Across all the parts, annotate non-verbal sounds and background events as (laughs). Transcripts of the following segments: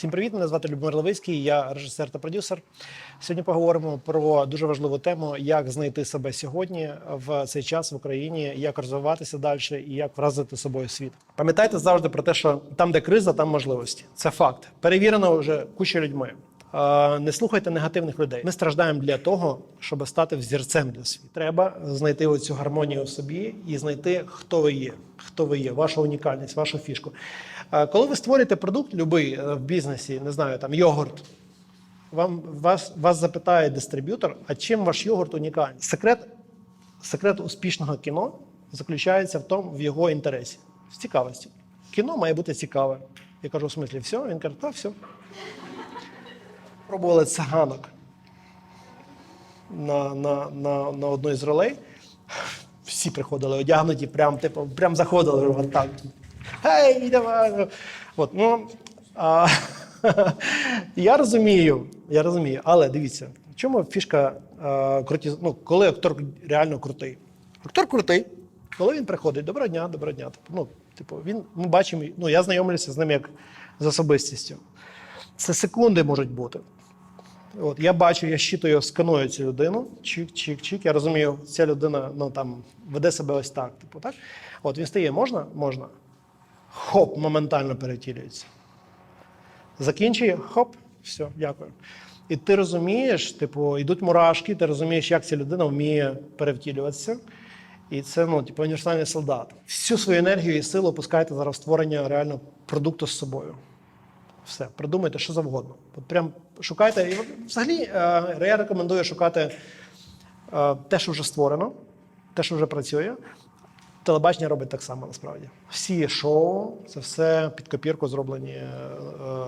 Всім привіт! Мене звати Любомир Левицький, я режисер та продюсер. Сьогодні поговоримо про дуже важливу тему, як знайти себе сьогодні в цей час в Україні, як розвиватися далі і як вразити собою світ. Пам'ятайте завжди про те, що там, де криза, там можливості. Це факт. Перевірено вже куча людьми. Не слухайте негативних людей. Ми страждаємо для того, щоб стати взірцем для світу. Треба знайти оцю гармонію в собі і знайти, хто ви є, хто ви є, ваша унікальність, вашу фішку. Е, Коли ви створюєте продукт, будь-який в бізнесі, не знаю, там йогурт. Вам вас, вас запитає дистриб'ютор, а чим ваш йогурт унікальний? Секрет, секрет успішного кіно заключається в тому, в його інтересі, в цікавості. Кіно має бути цікаве. Я кажу, в смислі, все? Він каже, та все. Пробували циганок на, на, на, на одну із ролей. Всі приходили одягнуті, прям, типу, прям заходили от так. Гей, давай. От, ну, а, (laughs) я розумію, я розумію, але дивіться, в чому фішка а, круті, ну, коли актор реально крутий. Актор крутий, коли він приходить, доброго дня, доброго дня. Типу, ну, типу, він, ми бачимо, ну, я знайомлюся з ним як з особистістю. Це секунди можуть бути. От, я бачу, я щитую, сканую цю людину, чик-чик-чик. Я розумію, ця людина ну, там, веде себе ось так. Типу, так? От він стає, можна? Можна. Хоп, моментально перетілюється. Закінчує, хоп, все, дякую. І ти розумієш, типу, йдуть мурашки, ти розумієш, як ця людина вміє перевтілюватися. І це ну, типу, універсальний солдат. Всю свою енергію і силу пускайте зараз створення реально продукту з собою. Все, придумайте що завгодно. От прям шукайте. І взагалі е, я рекомендую шукати е, те, що вже створено, те, що вже працює. Телебачення робить так само насправді. Всі шоу, це все під копірку зроблені е,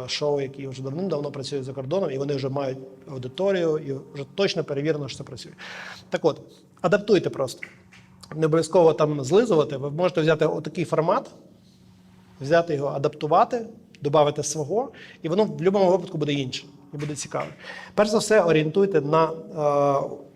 шоу, які вже давним-давно працюють за кордоном, і вони вже мають аудиторію, і вже точно перевірено, що це працює. Так от, адаптуйте просто. Не обов'язково там злизувати. Ви можете взяти отакий формат, взяти його, адаптувати, додати свого, і воно в будь-якому випадку буде інше і буде цікаве. Перш за все, орієнтуйте на, е,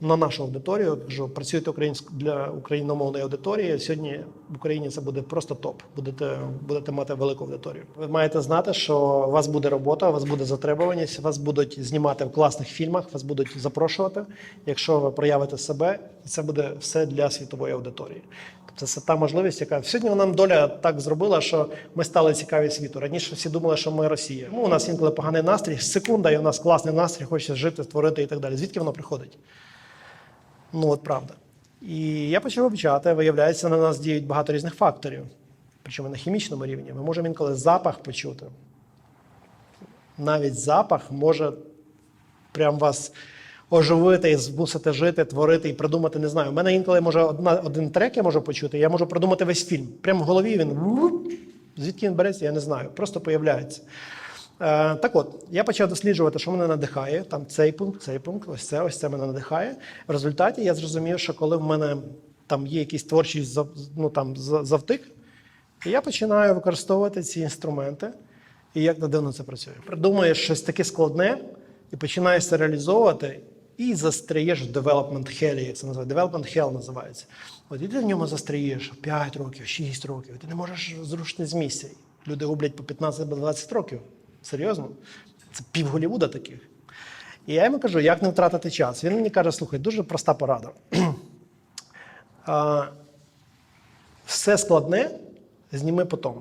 на нашу аудиторію. Кажу, працюєте українськ, для україномовної аудиторії. Сьогодні в Україні це буде просто топ. Будете, будете мати велику аудиторію. Ви маєте знати, що у вас буде робота, у вас буде затребуваність, вас будуть знімати в класних фільмах, вас будуть запрошувати, якщо ви проявите себе, і це буде все для світової аудиторії. Тобто це та можливість, яка сьогодні нам доля так зробила, що ми стали цікаві світу. Раніше всі думали, що ми Росія. Ну, у нас інколи поганий настрій, секунда, і нас класний настрій, хочеться жити, створити і так далі. Звідки воно приходить? Ну, от правда. І я почав вивчати, виявляється, на нас діють багато різних факторів, причому на хімічному рівні. Ми можемо інколи запах почути. Навіть запах може прям вас оживити і змусити жити, творити і придумати. Не знаю. У мене інколи може одна, один трек я можу почути, я можу продумати весь фільм. Прямо в голові він звідки він береться, я не знаю. Просто появляється. Е, так от, я почав досліджувати, що мене надихає. Там цей пункт, цей пункт, ось це, ось це мене надихає. В результаті я зрозумів, що коли в мене там є якийсь творчий ну, там, за- завтик, я починаю використовувати ці інструменти. І як не дивно це працює. Придумаєш щось таке складне і починаєш це реалізовувати, і застряєш в development hell, як це називається. Development hell називається. От і ти в ньому застряєш 5 років, 6 років, ти не можеш зрушити з місця. Люди гублять по 15-20 років. Серйозно? Це пів Голлівуда таких. І я йому кажу, як не втратити час. Він мені каже: слухай, дуже проста порада. (clears throat) А, все складне зніми потім.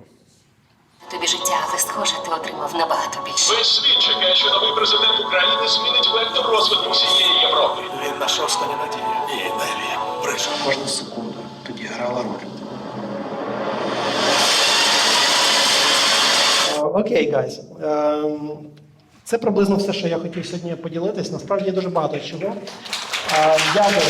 Тобі життя, але схоже, ти отримав набагато більше. Весь світ чекає, що новий президент України змінить вектор розвитку всієї Європи. Він наша остання надія. І Нелі прийшов. Кожну секунду тоді грала роль. Окей, гайз. Ем, Це приблизно все, що я хотів сьогодні поділитись. Насправді дуже багато чого. Е, Дякую.